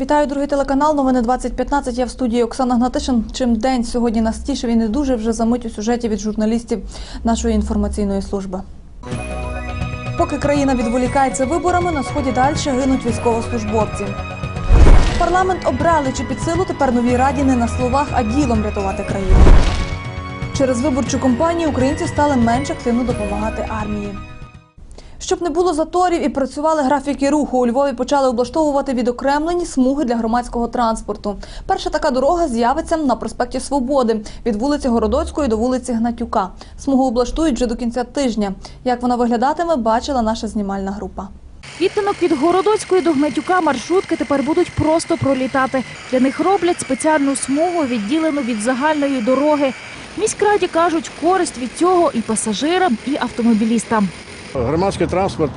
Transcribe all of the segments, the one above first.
Вітаю, другий телеканал. Новини 2015. Я в студії Оксана Гнатишин. Чим день сьогодні нас тішив і не дуже вже за мить у сюжеті від журналістів нашої інформаційної служби. Поки країна відволікається виборами, на сході далі гинуть військовослужбовці. Парламент обрали чи під силу тепер новій раді не на словах, а ділом рятувати країну. Через виборчу кампанію українці стали менш активно допомагати армії. Щоб не було заторів і працювали графіки руху, у Львові почали облаштовувати відокремлені смуги для громадського транспорту. Перша така дорога з'явиться на проспекті Свободи від вулиці Городоцької до вулиці Гнатюка. Смугу облаштують вже до кінця тижня. Як вона виглядатиме, бачила наша знімальна група. Відтинок від Городоцької до Гнатюка маршрутки тепер будуть просто пролітати. Для них роблять спеціальну смугу, відділену від загальної дороги. Міськраді кажуть, користь від цього і пасажирам, і автомобілістам. Громадський транспорт,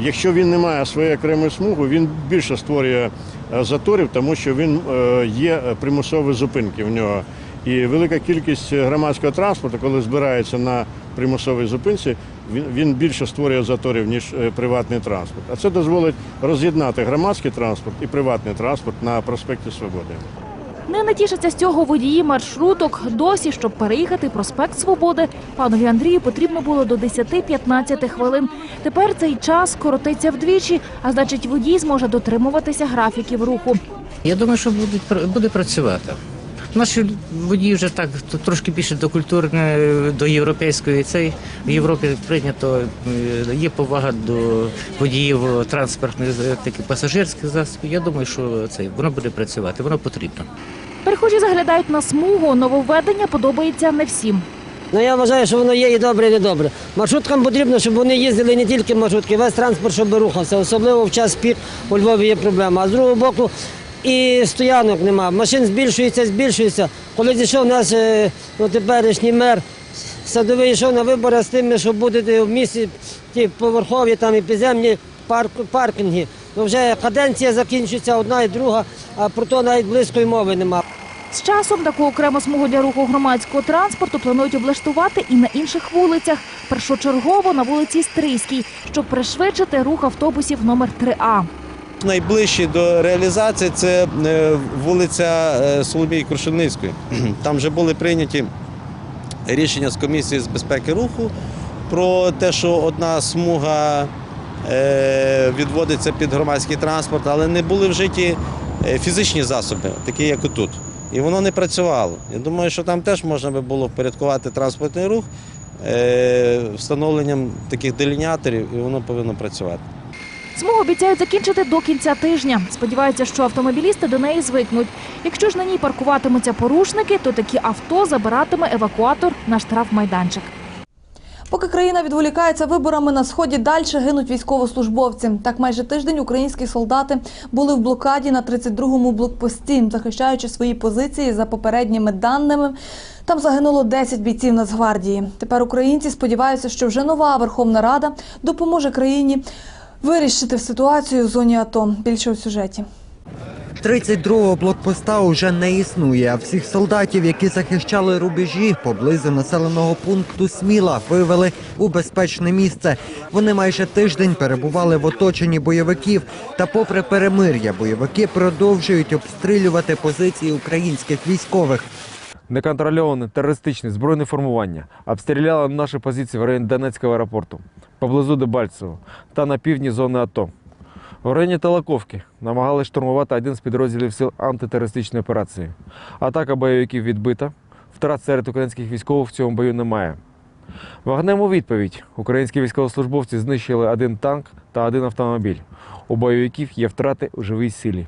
якщо він не має своєї окремої смуги, він більше створює е, заторів, тому що він е, є примусові зупинки в нього. І велика кількість громадського транспорту, коли збирається на примусовій зупинці, він, більше створює заторів, ніж е, приватний транспорт. А це дозволить роз'єднати громадський транспорт і приватний транспорт на проспекті Свободи. Не натішаться з цього водії маршруток. Досі, щоб переїхати проспект Свободи, панові Андрію потрібно було до 10-15 хвилин. Тепер цей час коротиться вдвічі, а значить водій зможе дотримуватися графіків руху. Я думаю, що будуть буде працювати. Наші водії вже так трошки більше до культурної, до європейської. Цей в Європі прийнято е, є повага до водіїв транспортних е, таких пасажирських засобів. Я думаю, що це воно буде працювати, воно потрібно. Перехожі заглядають на смугу. Нововведення подобається не всім. Ну я вважаю, що воно є і добре, і не добре. Маршруткам потрібно, щоб вони їздили не тільки маршрутки, весь транспорт, щоб рухався. Особливо в час пік у Львові є проблема. А з другого боку і стоянок нема. Машин збільшується, збільшується. Коли зійшов наш е, ну, теперішній мер, садовий йшов на вибори з тим, що будуть в місті ті поверхові там і підземні парк, паркінги. Ну вже каденція закінчується одна і друга, а про то навіть близької мови немає. З часом таку окрему смугу для руху громадського транспорту планують облаштувати і на інших вулицях. Першочергово на вулиці Стрийській, щоб пришвидшити рух автобусів номер 3А. Найближчі до реалізації це е, вулиця е, Соломії Крушельницької. Там вже були прийняті рішення з комісії з безпеки руху про те, що одна смуга е, відводиться під громадський транспорт, але не були вжиті фізичні засоби, такі як отут. І воно не працювало. Я думаю, що там теж можна би було впорядкувати транспортний рух встановленням таких деліняторів, і воно повинно працювати. Смугу обіцяють закінчити до кінця тижня. Сподіваються, що автомобілісти до неї звикнуть. Якщо ж на ній паркуватимуться порушники, то такі авто забиратиме евакуатор на штрафмайданчик. Поки країна відволікається виборами, на сході далі гинуть військовослужбовці. Так майже тиждень українські солдати були в блокаді на 32-му блокпості, захищаючи свої позиції за попередніми даними. Там загинуло 10 бійців Нацгвардії. Тепер українці сподіваються, що вже нова Верховна Рада допоможе країні вирішити ситуацію в зоні АТО. Більше у сюжеті. 32-го блокпоста уже не існує, а всіх солдатів, які захищали рубежі поблизу населеного пункту Сміла, вивели у безпечне місце. Вони майже тиждень перебували в оточенні бойовиків. Та, попри перемир'я, бойовики продовжують обстрілювати позиції українських військових. Неконтрольоване терористичне збройне формування обстріляло наші позиції в районі Донецького аеропорту, поблизу Дебальцево та на півдні зони АТО. В районі Талаковки намагалися штурмувати один з підрозділів сил антитерористичної операції. Атака бойовиків відбита. Втрат серед українських військових в цьому бою немає. Вогнем у відповідь українські військовослужбовці знищили один танк та один автомобіль. У бойовиків є втрати у живій силі.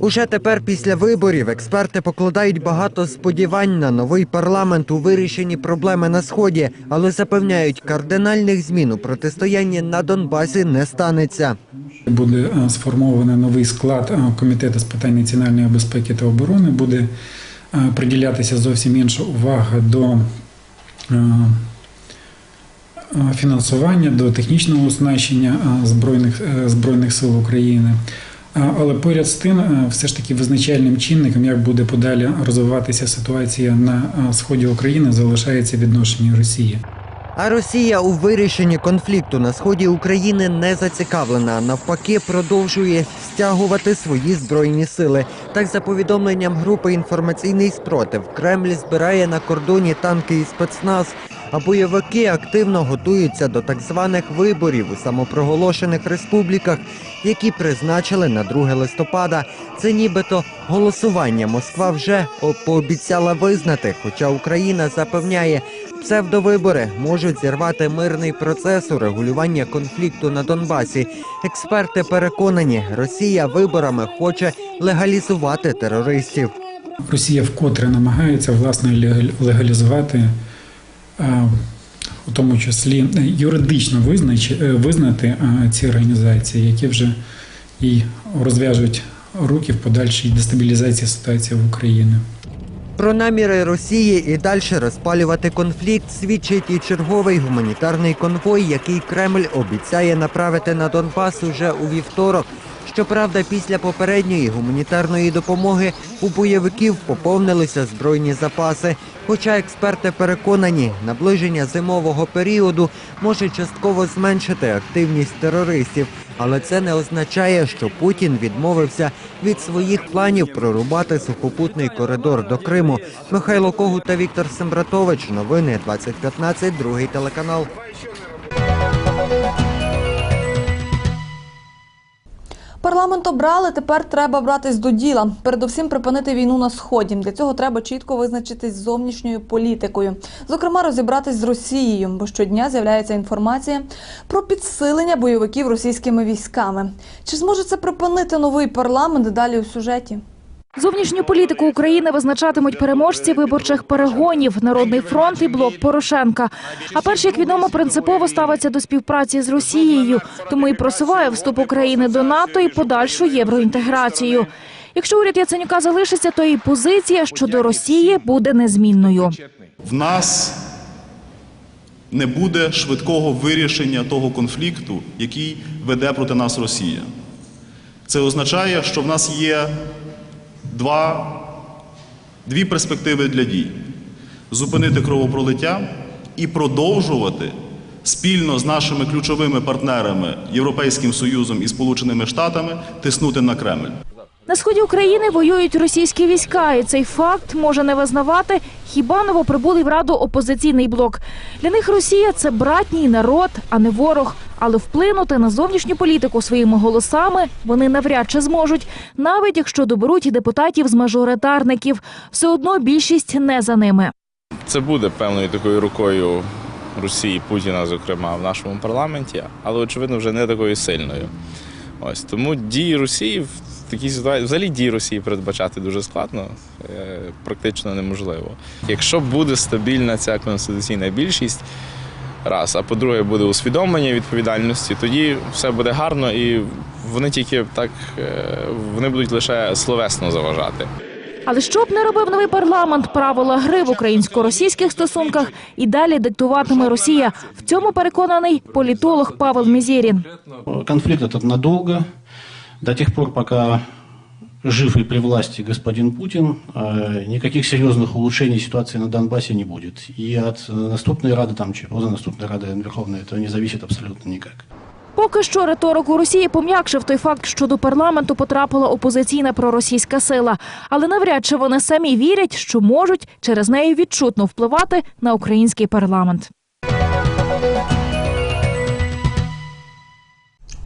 Уже тепер після виборів експерти покладають багато сподівань на новий парламент у вирішенні проблеми на сході, але запевняють, кардинальних змін у протистоянні на Донбасі не станеться. Буде е, сформований новий склад е, комітету з питань національної безпеки та оборони. Буде е, приділятися зовсім інша увага до фінансування, до технічного оснащення е, збройних, е, збройних сил України. Е, Але поряд з тим, все ж таки визначальним чинником, як буде подалі розвиватися ситуація на сході України, залишається відношення Росії. А Росія у вирішенні конфлікту на сході України не зацікавлена. Навпаки, продовжує стягувати свої збройні сили. Так, за повідомленням групи інформаційний спротив, Кремль збирає на кордоні танки і спецназ. А бойовики активно готуються до так званих виборів у самопроголошених республіках, які призначили на 2 листопада. Це нібито голосування Москва вже пообіцяла визнати, хоча Україна запевняє, псевдовибори можуть зірвати мирний процес урегулювання конфлікту на Донбасі. Експерти переконані, Росія виборами хоче легалізувати терористів. Росія вкотре намагається власне легалізувати, у тому числі е, юридично е, визнати ці організації, які вже і розв'яжуть руки в подальшій дестабілізації ситуації в Україні. Про наміри Росії і далі розпалювати конфлікт свідчить і черговий гуманітарний конвой, який Кремль обіцяє направити на Донбас уже у вівторок. Щоправда, після попередньої гуманітарної допомоги у бойовиків поповнилися збройні запаси. Хоча експерти переконані, наближення зимового періоду може частково зменшити активність терористів, але це не означає, що Путін відмовився від своїх планів прорубати сухопутний коридор до Криму. Михайло Когут та Віктор Сембратович. Новини 2015, другий телеканал. Парламент обрали, тепер треба братись до діла. Передусім припинити війну на сході. Для цього треба чітко визначитись з зовнішньою політикою. Зокрема, розібратись з Росією, бо щодня з'являється інформація про підсилення бойовиків російськими військами. Чи зможе це припинити новий парламент? Далі у сюжеті. Зовнішню політику України визначатимуть переможці виборчих перегонів Народний фронт і блок Порошенка. А перший, як відомо, принципово ставиться до співпраці з Росією, тому і просуває вступ України до НАТО і подальшу євроінтеграцію. Якщо уряд Яценюка залишиться, то і позиція щодо Росії буде незмінною. В нас не буде швидкого вирішення того конфлікту, який веде проти нас Росія. Це означає, що в нас є два, дві перспективи для дій: зупинити кровопролиття і продовжувати спільно з нашими ключовими партнерами Європейським Союзом і Сполученими Штатами тиснути на Кремль. На сході України воюють російські війська, і цей факт може не визнавати хіба новоприбулий в раду опозиційний блок. Для них Росія це братній народ, а не ворог. Але вплинути на зовнішню політику своїми голосами вони навряд чи зможуть, навіть якщо доберуть депутатів з мажоритарників. Все одно більшість не за ними. Це буде певною такою рукою Росії, Путіна, зокрема, в нашому парламенті, але очевидно вже не такою сильною. Ось тому дії Росії в такій ситуації, взагалі дії Росії передбачати дуже складно, е, практично неможливо. Якщо буде стабільна ця конституційна більшість, раз, а по-друге, буде усвідомлення відповідальності, тоді все буде гарно і вони тільки так е, вони будуть лише словесно заважати. Але що б не робив новий парламент, правила гри в українсько-російських стосунках і далі диктуватиме Росія. В цьому переконаний політолог Павел Мізєрін. Конфликт этот надолго, до тех пор, пока жив и при власти господин Путин, э, никаких серьезных улучшений ситуации на Донбассе не будет. И от э, наступной Рады, там, чи наступной Рады Верховной, это не зависит абсолютно никак. Поки що риторику Росії пом'якшив той факт, що до парламенту потрапила опозиційна проросійська сила. Але навряд чи вони самі вірять, що можуть через неї відчутно впливати на український парламент.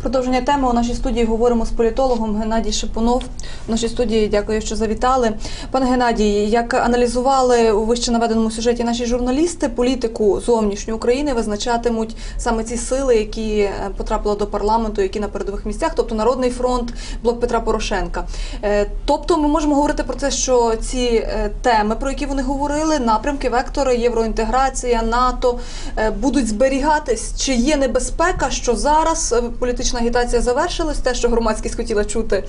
Продовження теми у нашій студії говоримо з політологом Геннадій Шипунов. В нашій студії дякую, що завітали. Пане Геннадій, як аналізували у вище наведеному сюжеті наші журналісти, політику зовнішньої України визначатимуть саме ці сили, які е, потрапили до парламенту, які на передових місцях, тобто Народний фронт, блок Петра Порошенка. Е, Тобто, ми можемо говорити про те, що ці е, теми, про які вони говорили, напрямки, вектори, євроінтеграція, НАТО будуть зберігатись. Чи є небезпека, що зараз політична політична агітація завершилась, те, що громадськість хотіла чути,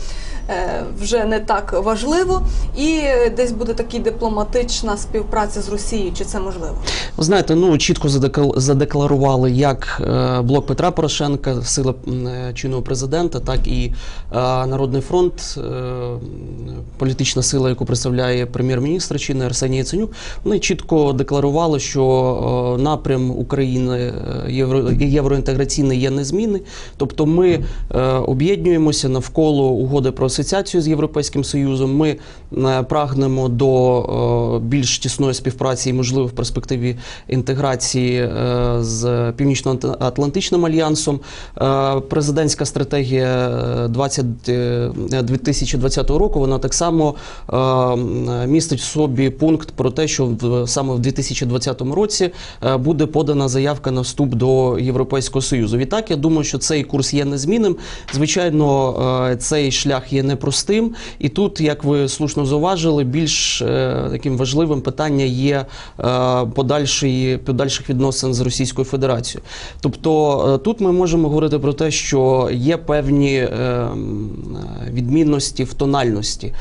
е, вже не так важливо, і десь буде така дипломатична співпраця з Росією. Чи це можливо? Ви знаєте, ну чітко задекла- задекларували як е, блок Петра Порошенка, сила е, чинного президента, так і Народний фронт, політична сила, яку представляє прем'єр-міністр чинний Арсеній Яценюк. Вони чітко декларували, що напрям України євроінтеграційний є незмінний. Тобто ми е, об'єднуємося навколо угоди про асоціацію з Європейським Союзом. Ми е, прагнемо до е, більш тісної співпраці і, можливо, в перспективі інтеграції е, з Північно-Атлантичним альянсом. Е, Президентська стратегія е, 20, е, 2020 року вона так само е, містить в собі пункт про те, що в, саме в 2020 році е, буде подана заявка на вступ до Європейського Союзу. Відтак, я думаю, що цей курс є незмінним. Звичайно, е, цей шлях є непростим. І тут, як ви слушно зауважили, більш е, таким важливим питання є е, подальшої, подальших відносин з Російською Федерацією. Тобто тут ми можемо говорити про те, що є певні відмінності в тональності,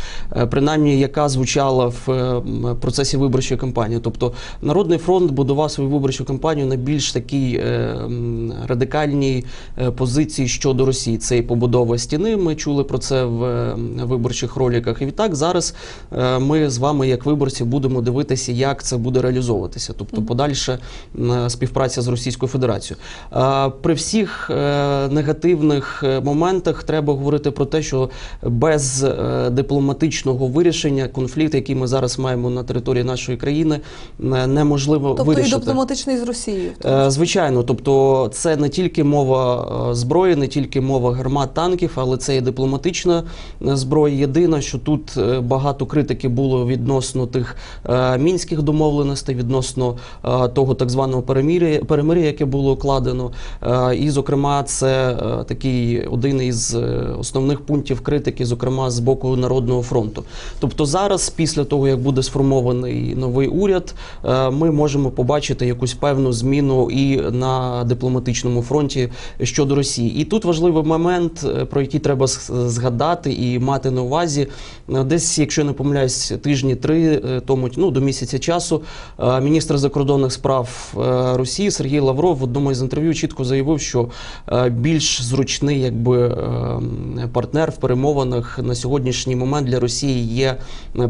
принаймні яка звучала в процесі виборчої кампанії. Тобто Народний фронт будував свою виборчу кампанію на більш такій радикальній е, позиції щодо Росії. Це і побудова стіни. Ми чули про це в е, виборчих роліках. І відтак зараз е, ми з вами, як виборці, будемо дивитися, як це буде реалізовуватися. Тобто, подальша співпраця з Російською Федерацією. Е, При всіх негативних моментах треба говорити про те, що без дипломатичного вирішення конфлікт, який ми зараз маємо на території нашої країни, неможливо Тобто вирішити. і дипломатичний з Росією. Звичайно, тобто це не тільки мова е, зброї, не тільки мова гармат танків, але це і дипломатична е, зброя. Єдине, що тут е, багато критики було відносно тих е, мінських домовленостей, відносно того так званого перемир'я, перемир'я, яке було укладено. І, зокрема, це такий один із основних пунктів критики, зокрема з боку Народного фронту. Тобто зараз, після того як буде сформований новий уряд, ми можемо побачити якусь певну зміну і на дипломатичному фронті щодо Росії. І тут важливий момент, е, про який треба згадати і мати на увазі. Е, Десь, якщо не помиляюсь, тижні три е, тому, ну до місяця часу, міністр закордонних справ Росії Сергій Лавров в одному із інтерв'ю чітко заявив, що більш зручний якби партнер в перемовинах на сьогоднішній момент для Росії є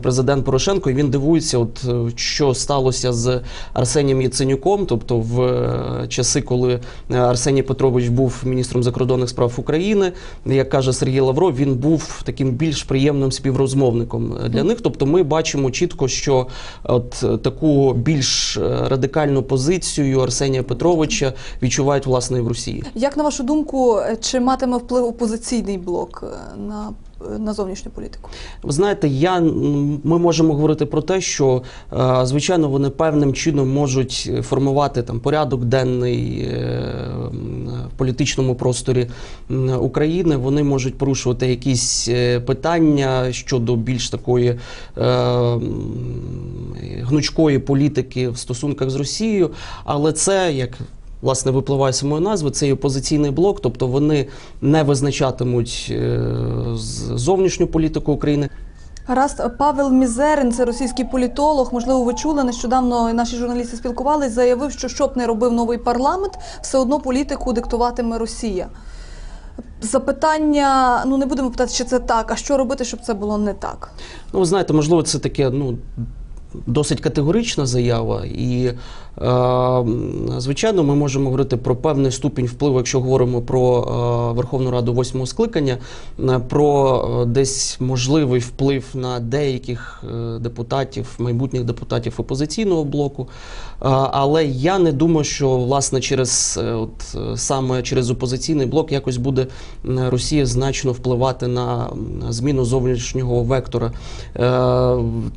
президент Порошенко. І він дивується, от що сталося з Арсенієм Яценюком, тобто в часи, коли Арсеній Петрович був міністром закордонних справ України, як каже Сергій Лавров, він був таким більш приємним співрозмовником для них. Тобто, ми бачимо чітко, що от е, таку більш е, радикальну позицію Арсенія Петровича відчувають власне і в Росії. Як на вашу думку, е, чи матиме вплив опозиційний блок е, на, е, на зовнішню політику? Ви знаєте, я ми можемо говорити про те, що е, звичайно вони певним чином можуть формувати там порядок денний е, в політичному просторі України. Вони можуть порушувати якісь е, питання щодо більш такої гнучкої політики в стосунках з Росією, але це як. Власне, випливає самої назви, це і опозиційний блок, тобто вони не визначатимуть е, зовнішню політику України. Гаразд, Павел Мізерин, це російський політолог. Можливо, ви чули нещодавно наші журналісти спілкувались, заявив, що що б не робив новий парламент, все одно політику диктуватиме Росія. Запитання, ну не будемо питати, чи це так, а що робити, щоб це було не так? Ну, ви знаєте, можливо, це таке, ну. Досить категорична заява, і звичайно, ми можемо говорити про певний ступінь впливу, якщо говоримо про е, Верховну Раду восьмого скликання, е, про е, десь можливий вплив на деяких е, депутатів, майбутніх депутатів опозиційного блоку. Е, але я не думаю, що власне через е, от е, саме через опозиційний блок якось буде Росія значно впливати на зміну зовнішнього вектора. Е,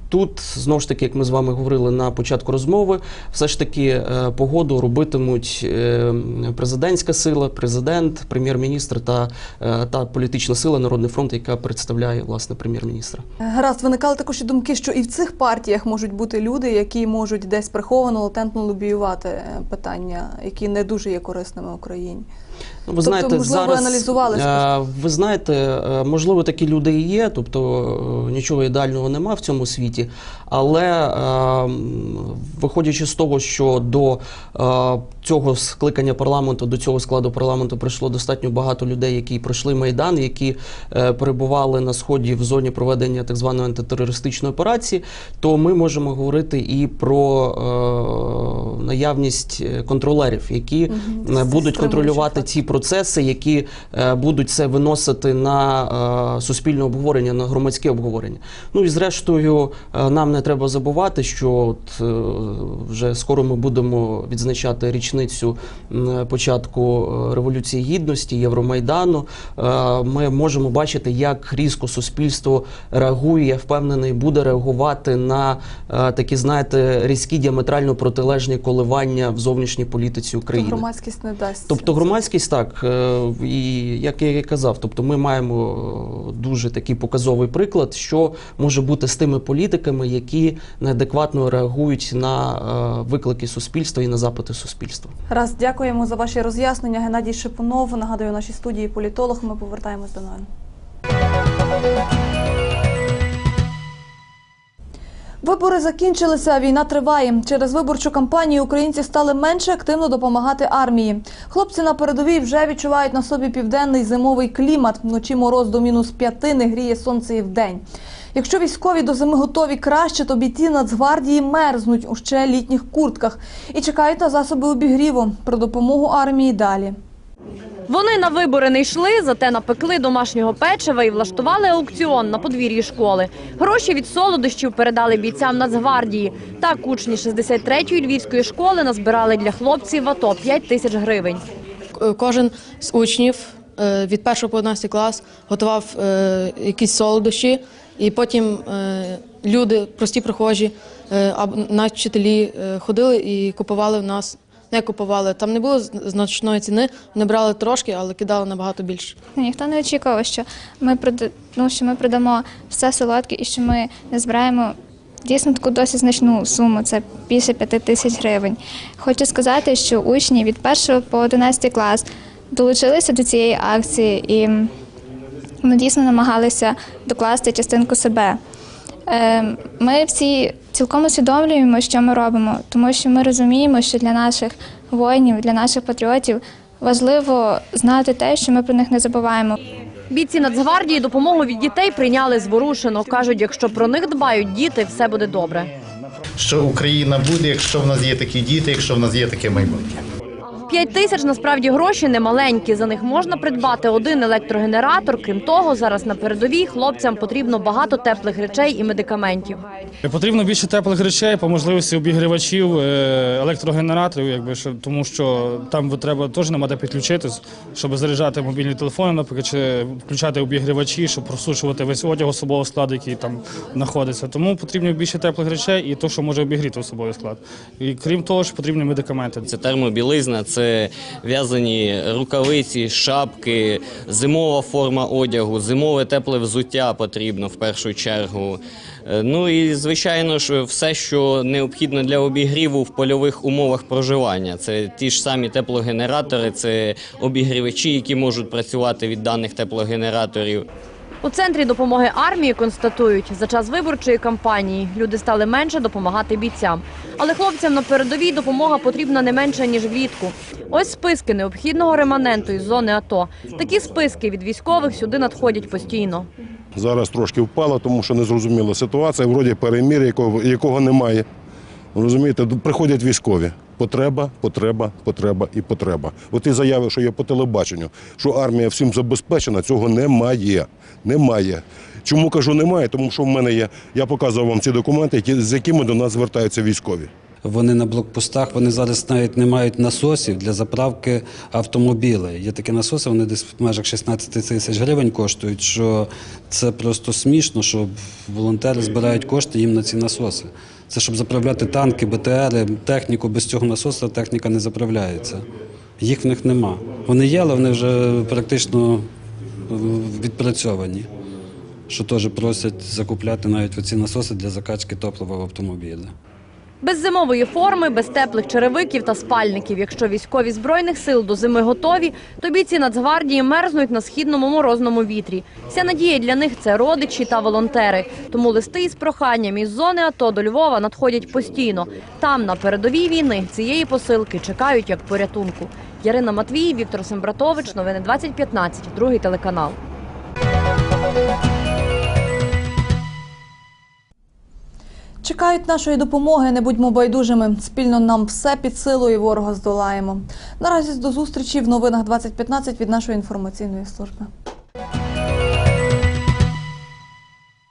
Тут знову ж таки, як ми з вами говорили на початку розмови, все ж таки е, погоду робитимуть е, президентська сила, президент, прем'єр-міністр та, е, та політична сила Народний фронт, яка представляє власне прем'єр-міністра. Гаразд, виникали також і думки, що і в цих партіях можуть бути люди, які можуть десь приховано, латентно лобіювати питання, які не дуже є корисними Україні. Ну, ви знаєте, Тобто, можливо, зараз, аналізували, ви знаєте, можливо, такі люди і є, тобто нічого ідеального нема в цьому світі. Але виходячи з того, що до е, цього скликання парламенту, до цього складу парламенту прийшло достатньо багато людей, які пройшли майдан, які е, перебували на сході в зоні проведення так званої антитерористичної операції, то ми можемо говорити і про е, наявність е, контролерів, які е, будуть контролювати ці процеси, які е, будуть це виносити на е, суспільне обговорення, на громадське обговорення. Ну і зрештою, е, нам не треба забувати, що от, е, вже скоро ми будемо відзначати річницю початку е, революції гідності, Євромайдану. Е, Ми можемо бачити, як різко суспільство реагує. Я впевнений, буде реагувати на е, такі, знаєте, різкі діаметрально протилежні коливання в зовнішній політиці То України. громадськість не дасть. Тобто громадськість так, е, і як я і казав, тобто ми маємо е, дуже такий показовий приклад, що може бути з тими політиками, які неадекватно реагують на е, виклики суспільства і на запити суспільства. Раз дякуємо за ваші роз'яснення. Геннадій Шипунов. Нагадую, в нашій студії політолог. Ми повертаємось до новин. Вибори закінчилися, війна триває. Через виборчу кампанію українці стали менше активно допомагати армії. Хлопці на передовій вже відчувають на собі південний зимовий клімат. Вночі мороз до мінус п'яти не гріє сонце і вдень. Якщо військові до зими готові краще, то бійці Нацгвардії мерзнуть у ще літніх куртках і чекають на засоби обігріву. Про допомогу армії далі. Вони на вибори не йшли, зате напекли домашнього печива і влаштували аукціон на подвір'ї школи. Гроші від солодощів передали бійцям Нацгвардії. Так учні 63-ї львівської школи назбирали для хлопців АТО 5 тисяч гривень. Кожен з учнів е, від 1 по 11 клас готував е, якісь солодощі, і потім е, люди, прості прохожі, е, навіть вчителі е, ходили і купували в нас. Не купували, там не було значної ціни, вони брали трошки, але кидали набагато більше. Ніхто не очікував, що ми прода- ну, що ми продамо все солодке і що ми збираємо дійсно таку досить значну суму. Це більше п'яти тисяч гривень. Хочу сказати, що учні від 1 по 11 клас долучилися до цієї акції і вони дійсно намагалися докласти частинку себе. Е, Ми всі цілком усвідомлюємо, що ми робимо, тому що ми розуміємо, що для наших воїнів, для наших патріотів важливо знати те, що ми про них не забуваємо. Бійці Нацгвардії допомогу від дітей прийняли зворушено. Кажуть, якщо про них дбають діти, все буде добре. що Україна буде, якщо в нас є такі діти, якщо в нас є таке майбутнє. П'ять тисяч насправді гроші немаленькі. За них можна придбати один електрогенератор. Крім того, зараз на передовій хлопцям потрібно багато теплих речей і медикаментів. Потрібно більше теплих речей, по можливості обігрівачів, е, електрогенераторів, якби тому, що там треба теж нема де підключитись, щоб заряджати мобільні телефони, наприклад, чи включати обігрівачі, щоб просушувати весь одяг особового складу, який там знаходиться. Тому потрібно більше теплих речей і то, що може обігріти особовий склад. І крім того, що потрібні медикаменти. Це термобілизна, це в'язані рукавиці, шапки, зимова форма одягу, зимове тепле взуття потрібно в першу чергу. Е, Ну і звичайно ж, все, що необхідно для обігріву в польових умовах проживання. Це ті ж самі теплогенератори, це обігрівачі, які можуть працювати від даних теплогенераторів. У центрі допомоги армії констатують, за час виборчої кампанії люди стали менше допомагати бійцям. Але хлопцям на передовій допомога потрібна не менше, ніж влітку. Ось списки необхідного реманенту із зони АТО. Такі списки від військових сюди надходять постійно. Зараз трошки впала, тому що незрозуміла ситуація, вроді перемір, якого, якого немає. Розумієте, приходять військові. Потреба, потреба, потреба і потреба. От і заяви, що є по телебаченню, що армія всім забезпечена, цього немає. Немає. Чому кажу немає? Тому що в мене є, я показував вам ці документи, які, з якими до нас звертаються військові. Вони на блокпостах, вони зараз навіть не мають насосів для заправки автомобілів. Є такі насоси, вони десь в межах 16 тисяч гривень коштують, що це просто смішно, що волонтери збирають кошти їм на ці насоси. Це щоб заправляти танки, БТРи, техніку. Без цього насосу техніка не заправляється. Їх в них нема. Вони є, але вони вже практично е, відпрацьовані. Що теж просять закупляти навіть оці насоси для закачки топлива в автомобілі. Без зимової форми, без теплих черевиків та спальників. Якщо військові збройних сил до зими готові, то бійці Нацгвардії мерзнуть на східному морозному вітрі. Вся надія для них це родичі та волонтери. Тому листи із проханням із зони АТО до Львова надходять постійно. Там на передовій війни цієї посилки чекають як порятунку. Ярина Матвій, Віктор Сембратович. Новини 2015. Другий телеканал. Чекають нашої допомоги, не будьмо байдужими. Спільно нам все під силу і ворога здолаємо. Наразі до зустрічі в новинах 2015 від нашої інформаційної служби.